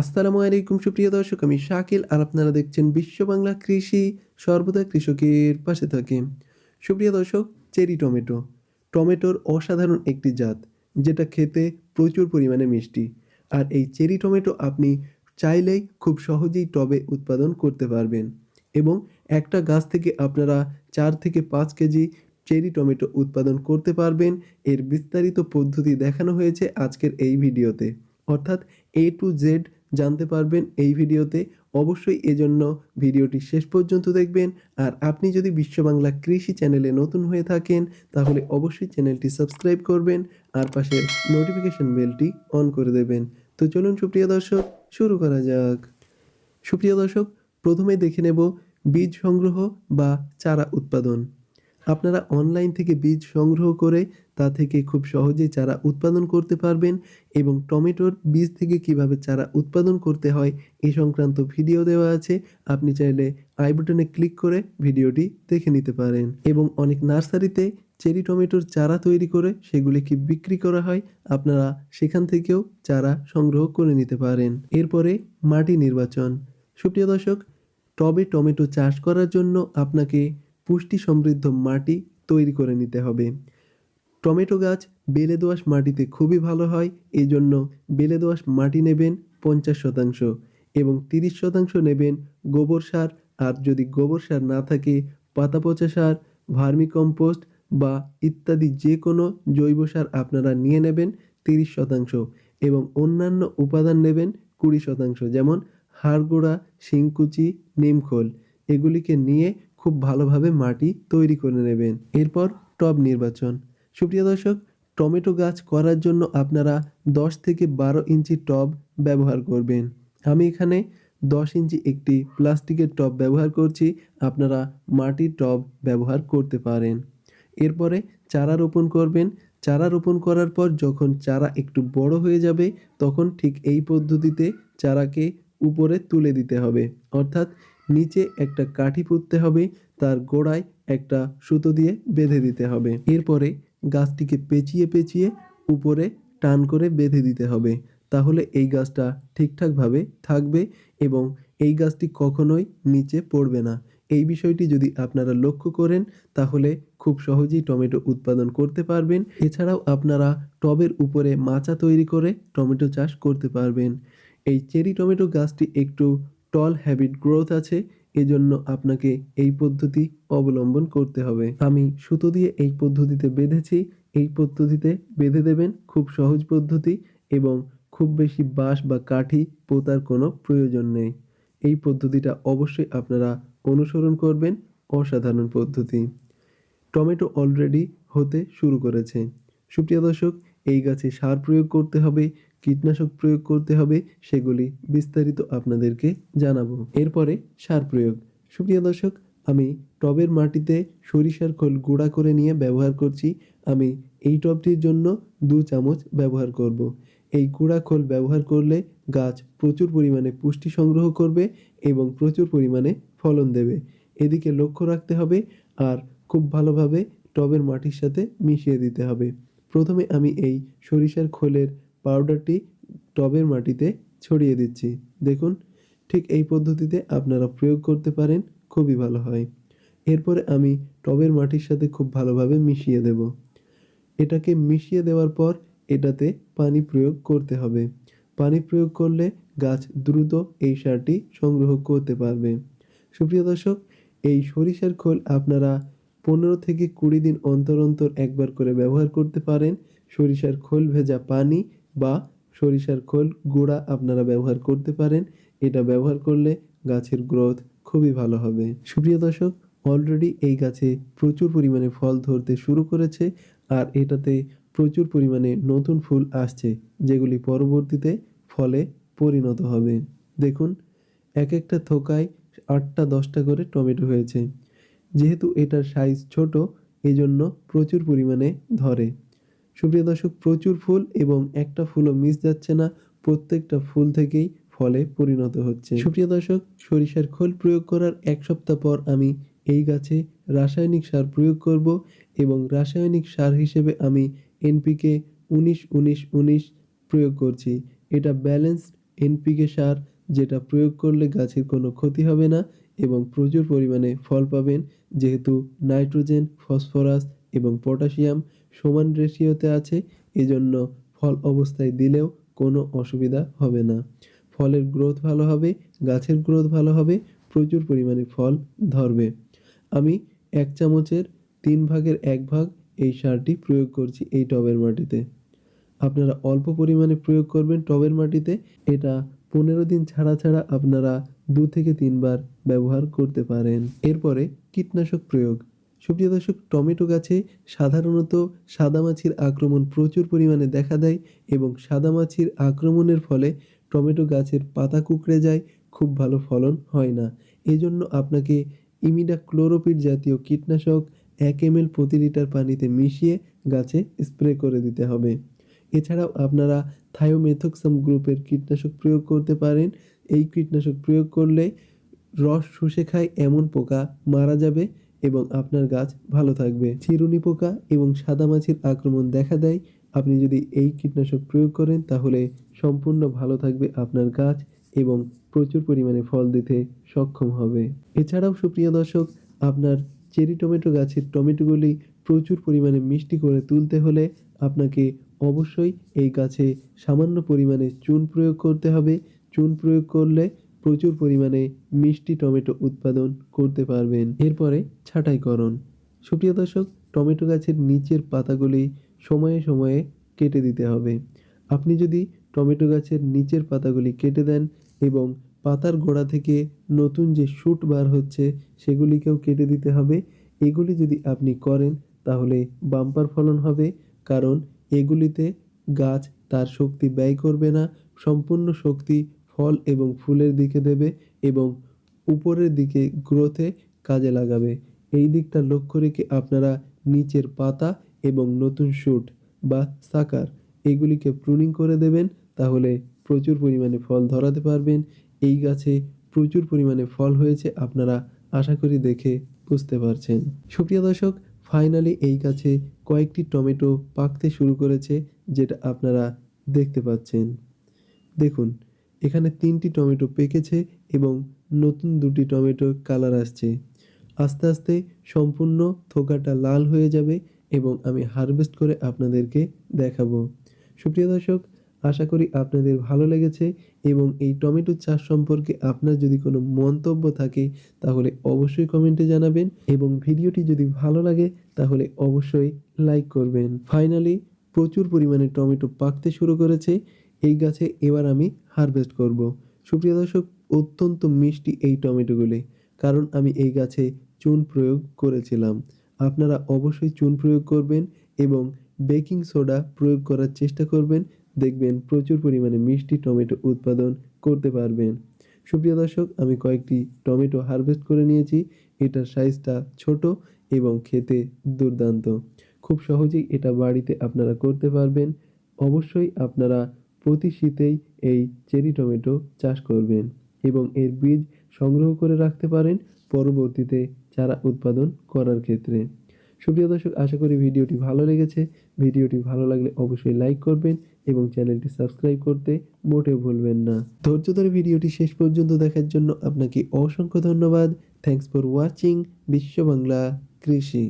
আসসালামু আলাইকুম, সুপ্রিয় দর্শক, আমি শাকিল আর আপনারা দেখছেন বিশ্ব বাংলা কৃষি সর্বদা কৃষকের পাশে থাকে। সুপ্রিয় দর্শক, চেরি টমেটো। টমেটোর অসাধারণ একটি জাত, যেটা খেতে প্রচুর পরিমাণে মিষ্টি। আর এই চেরি টমেটো আপনি চাইলেই খুব সহজেই টবে উৎপাদন করতে পারবেন। এবং একটা গাছ থেকে আপনারা চার থেকে পাঁচ কেজি চেরি টমেটো উৎপাদন করতে পারবেন। এর বিস্তারিত পদ্ধতি দেখানো হয়েছে আজকের এই ভিডিওতে। অর্থাৎ এ টু জেড জানতে পারবেন এই ভিডিওতে। অবশ্যই এজন্য ভিডিওটি শেষ পর্যন্ত দেখবেন। আর আপনি যদি বিশ্ব বাংলা কৃষি চ্যানেলে নতুন হয়ে থাকেন, তাহলে অবশ্যই চ্যানেলটি সাবস্ক্রাইব করবেন আর পাশের নোটিফিকেশন বেলটি অন করে দেবেন। তো চলুন সুপ্রিয় দর্শক, শুরু করা যাক। সুপ্রিয় দর্শক, প্রথমে দেখে নেব বীজ সংগ্রহ বা চারা উৎপাদন। আপনারা অনলাইন থেকে বীজ সংগ্রহ করে তা থেকে খুব সহজেই চারা উৎপাদন করতে পারবেন এবং টমেটোর বীজ থেকে কীভাবে চারা উৎপাদন করতে হয় এই সংক্রান্ত ভিডিও দেওয়া আছে। আপনি চাইলে আই বাটনে ক্লিক করে ভিডিওটি দেখে নিতে পারেন। এবং অনেক নার্সারিতে চেরি টমেটোর চারা তৈরি করে সেগুলিকে বিক্রি করা হয়। আপনারা সেখান থেকেও চারা সংগ্রহ করে নিতে পারেন। এরপরে মাটি নির্বাচন। সুপ্রিয় দর্শক, টবে টমেটো চাষ করার জন্য আপনাকে পুষ্টি সমৃদ্ধ মাটি তৈরি করে নিতে হবে। টমেটো গাছ বেলে দোআঁশ মাটিতে খুবই ভালো হয় এই জন্য বেলে দোআঁশ মাটি নেবেন পঞ্চাশ শতাংশ এবং তিরিশ শতাংশ নেবেন গোবর সার। আর যদি গোবর সার না থাকে, পাতা পচা সার ভার্মি কম্পোস্ট বা ইত্যাদি যে কোনো জৈব সার আপনারা নিয়ে নেবেন তিরিশ শতাংশ এবং অন্যান্য উপাদান নেবেন কুড়ি শতাংশ, যেমন হাড়গোড়া, শিংকুচি, নিমখোল। এগুলিকে নিয়ে খুব ভালোভাবে মাটি তৈরি করে নেবেন। এরপর টব নির্বাচন। সুপ্রিয় দর্শক, টমেটো গাছ করার জন্য আপনারা দশ থেকে বারো ইঞ্চি টব ব্যবহার করবেন। আমি এখানে দশ ইঞ্চি একটি প্লাস্টিকের টব ব্যবহার করছি। আপনারা মাটির টব ব্যবহার করতে পারেন। এরপরে চারা রোপণ করবেন। চারা রোপণ করার পর যখন চারা একটু বড় হয়ে যাবে, তখন ঠিক এই পদ্ধতিতে চারাকে উপরে তুলে দিতে হবে। অর্থাৎ নিচে একটা কাঠি পুঁততে হবে, তার গোড়ায় একটা সুতো দিয়ে বেঁধে দিতে হবে। এরপরে গাছটিকে পেঁচিয়ে পেঁচিয়ে উপরে টান করে বেঁধে দিতে হবে। তাহলে এই গাছটা ঠিকঠাকভাবে থাকবে এবং এই গাছটি কখনোই নিচে পড়বে না। এই বিষয়টি যদি আপনারা লক্ষ্য করেন, তাহলে খুব সহজেই টমেটো উৎপাদন করতে পারবেন। এছাড়াও আপনারা টবের উপরে মাচা তৈরি করে টমেটো চাষ করতে পারবেন। এই চেরি টমেটো গাছটি একটু টল হ্যাবিট গ্রোথ আছে, এজন্য আপনাকে এই পদ্ধতি অবলম্বন করতে হবে। আমি সুতো দিয়ে এই পদ্ধতিতে বেঁধেছি, এই পদ্ধতিতে বেঁধে দেবেন খুব সহজ পদ্ধতি এবং খুব বেশি বাঁশ বা কাঠি পোতার কোনো প্রয়োজন নেই। এই পদ্ধতিটা অবশ্যই আপনারা অনুসরণ করবেন, অসাধারণ পদ্ধতি। টমেটো অলরেডি হতে শুরু করেছে। সুপ্রিয় দর্শক, এই গাছে সার প্রয়োগ করতে হবে কীটনাশক প্রয়োগ করতে হবে, সেগুলি বিস্তারিত আপনাদেরকে জানাব। এরপরে সার প্রয়োগ। সুপ্রিয় দর্শক, আমি টবের মাটিতে সরিষার খোল গুঁড়া করে নিয়ে ব্যবহার করছি। আমি এই টবটির জন্য দু চামচ ব্যবহার করব। এই গুঁড়া খোল ব্যবহার করলে গাছ প্রচুর পরিমাণে পুষ্টি সংগ্রহ করবে এবং প্রচুর পরিমাণে ফলন দেবে। এদিকে লক্ষ্য রাখতে হবে আর খুব ভালোভাবে টবের মাটির সাথে মিশিয়ে দিতে হবে। প্রথমে আমি এই সরিষার খোলের পাউডারটি টবের মাটিতে ছড়িয়ে দিচ্ছি। দেখুন, ঠিক এই পদ্ধতিতে আপনারা প্রয়োগ করতে পারেন, খুবই ভালো হয়। এরপরে আমি টবের মাটির সাথে খুব ভালোভাবে মিশিয়ে দেব। এটাকে মিশিয়ে দেওয়ার পর এটাতে পানি প্রয়োগ করতে হবে। পানি প্রয়োগ করলে গাছ দ্রুত এই সারটি সংগ্রহ করতে পারবে। সুপ্রিয় দর্শক, এই সরিষার খোল আপনারা পনেরো থেকে কুড়ি দিন অন্তর অন্তর একবার করে ব্যবহার করতে পারেন। সরিষার খোল ভেজা পানি বা সরিষার খোল গুঁড়া আপনারা ব্যবহার করতে পারেন। এটা ব্যবহার করলে গাছের গ্রোথ খুবই ভালো হবে। সুপ্রিয় দর্শক অলরেডি এই গাছে প্রচুর পরিমাণে ফল ধরতে শুরু করেছে আর এটাতে প্রচুর পরিমাণে নতুন ফুল আসছে, যেগুলি পরবর্তীতে ফলে পরিণত হবে। দেখুন, এক একটা থোকায় আটটা দশটা করে টমেটো হয়েছে। যেহেতু এটার সাইজ ছোট এই জন্য প্রচুর পরিমাণে ধরে। সুপ্রিয় দর্শক, প্রচুর ফুল এবং একটা ফুলও মিস যাচ্ছে না। প্রত্যেকটা ফুল থেকেই ফলে পরিণত হচ্ছে। সুপ্রিয় দর্শক, সরিষার খোল প্রয়োগ করার এক সপ্তাহ পর আমি এই গাছে রাসায়নিক সার প্রয়োগ করব এবং রাসায়নিক সার হিসেবে আমি এনপিকে উনিশ উনিশ উনিশ প্রয়োগ করছি। এটা ব্যালেন্সড এনপিকে সার যেটা প্রয়োগ করলে গাছের কোনো ক্ষতি হবে না এবং প্রচুর পরিমাণে ফল পাবেন, যেহেতু নাইট্রোজেন, ফসফরাস এবং পটাশিয়াম সমান রেশিওতে আছে, এজন্য ফল অবস্থায় দিলেও কোনো অসুবিধা হবে না। ফলের গ্রোথ ভালো হবে, গাছের গ্রোথ ভালো হবে, প্রচুর পরিমাণে ফল ধরবে। আমি এক চামচের তিন ভাগের এক ভাগ এই সারটি প্রয়োগ করছি এই টবের মাটিতে। আপনারা অল্প পরিমাণে প্রয়োগ করবেন টবের মাটিতে, এটা পনেরো দিন ছাড়া ছাড়া আপনারা দু থেকে তিনবার ব্যবহার করতে পারেন। এরপরে কীটনাশক প্রয়োগ। সুপ্রিয় দর্শক, টমেটো গাছে সাধারণত সাদামাছির আক্রমণ প্রচুর পরিমাণে দেখা দেয় এবং সাদামাছির আক্রমণের ফলে টমেটো গাছের পাতা কুঁকড়ে যায়, খুব ভালো ফলন হয় না। এজন্য আপনাকে ইমিডা ক্লোরোপিড জাতীয় কীটনাশক এক এম প্রতি লিটার পানিতে মিশিয়ে গাছে স্প্রে করে দিতে হবে। এছাড়াও আপনারা থায়োমেথক্সাম গ্রুপের কীটনাশক প্রয়োগ করতে পারেন। এই কীটনাশক প্রয়োগ করলে রস শুষে খায় এমন পোকা মারা যাবে এবং আপনার গাছ ভালো থাকবে। চিরুনি পোকা এবং সাদামাছির আক্রমণ দেখা দেয়। আপনি যদি এই কীটনাশক প্রয়োগ করেন, তাহলে সম্পূর্ণ ভালো থাকবে আপনার গাছ এবং প্রচুর পরিমাণে ফল দিতে সক্ষম হবে। এছাড়াও সুপ্রিয় দর্শক, আপনার চেরি টমেটো গাছের টমেটোগুলি প্রচুর পরিমাণে মিষ্টি করে তুলতে হলে আপনাকে অবশ্যই এই গাছে সামান্য পরিমাণে চুন প্রয়োগ করতে হবে। চুন প্রয়োগ করলে প্রচুর পরিমাণে মিষ্টি টমেটো উৎপাদন করতে পারবেন। এরপরে ছাঁটাইকরণ। সুপ্রিয় দর্শক, টমেটো গাছের নিচের পাতাগুলি সময়ে সময়ে কেটে দিতে হবে। আপনি যদি টমেটো গাছের নিচের পাতাগুলি কেটে দেন এবং পাতার গোড়া থেকে নতুন যে শুট বার হচ্ছে, সেগুলিকেও কেটে দিতে হবে। এগুলি যদি আপনি করেন, তাহলে বাম্পার ফলন হবে, কারণ এগুলিতে গাছ তার শক্তি ব্যয় করবে না, সম্পূর্ণ শক্তি ফল এবং ফুলের দিকে দেবে এবং উপরের দিকে গ্রোথে কাজে লাগাবে। এই দিকটা লক্ষ্য রেখে আপনারা নিচের পাতা এবং নতুন শুট বা সাকার এগুলিকে প্রুনিং করে দেবেন, তাহলে প্রচুর পরিমাণে ফল ধরাতে পারবেন। এই গাছে প্রচুর পরিমাণে ফল হয়েছে আপনারা আশা করি দেখে বুঝতে পারছেন। সুপ্রিয় দর্শক ফাইনালি এই গাছে কয়েকটি টমেটো পাকতে শুরু করেছে, যেটা আপনারা দেখতে পাচ্ছেন। দেখুন এখানে তিনটি টমেটো পেকেছে এবং নতুন দুটি টমেটোর কালার আসছে। আস্তে আস্তে সম্পূর্ণ থোকাটা লাল হয়ে যাবে এবং আমি হারভেস্ট করে আপনাদেরকে দেখাবো। সুপ্রিয় দর্শক, আশা করি আপনাদের ভালো লেগেছে এবং এই টমেটো চাষ সম্পর্কে আপনার যদি কোনো মন্তব্য থাকে, তাহলে অবশ্যই কমেন্টে জানাবেন এবং ভিডিওটি যদি ভালো লাগে, তাহলে অবশ্যই লাইক করবেন। ফাইনালি প্রচুর পরিমাণে টমেটো পাকতে শুরু করেছে এই গাছে এবার আমি হারভেস্ট করব। সুপ্রিয় দর্শক, অত্যন্ত মিষ্টি এই টমেটোগুলি, কারণ আমি এই গাছে চুন প্রয়োগ করেছিলাম। আপনারা অবশ্যই চুন প্রয়োগ করবেন এবং বেকিং সোডা প্রয়োগ করার চেষ্টা করবেন। দেখবেন প্রচুর পরিমাণে মিষ্টি টমেটো উৎপাদন করতে পারবেন। সুপ্রিয় দর্শক, আমি কয়েকটি টমেটো হারভেস্ট করে নিয়েছি। এটার সাইজটা ছোট এবং খেতে দুর্দান্ত। খুব সহজেই এটা বাড়িতে আপনারা করতে পারবেন। অবশ্যই আপনারা প্রতি শীতেই এই চেরি টমেটো চাষ করবেন এবং এর বীজ সংগ্রহ করে রাখতে পারেন পরবর্তীতে চারা উৎপাদন করার ক্ষেত্রে। সুপ্রিয় দর্শক, আশা করি ভিডিওটি ভালো লেগেছে। ভিডিওটি ভালো লাগলে অবশ্যই লাইক করবেন এবং চ্যানেলটি সাবস্ক্রাইব করতে মোটেও ভুলবেন না। ধৈর্য ধরে ভিডিওটি শেষ পর্যন্ত দেখার জন্য আপনাকে অসংখ্য ধন্যবাদ। থ্যাঙ্কস ফর ওয়াচিং বিশ্ব বাংলা কৃষি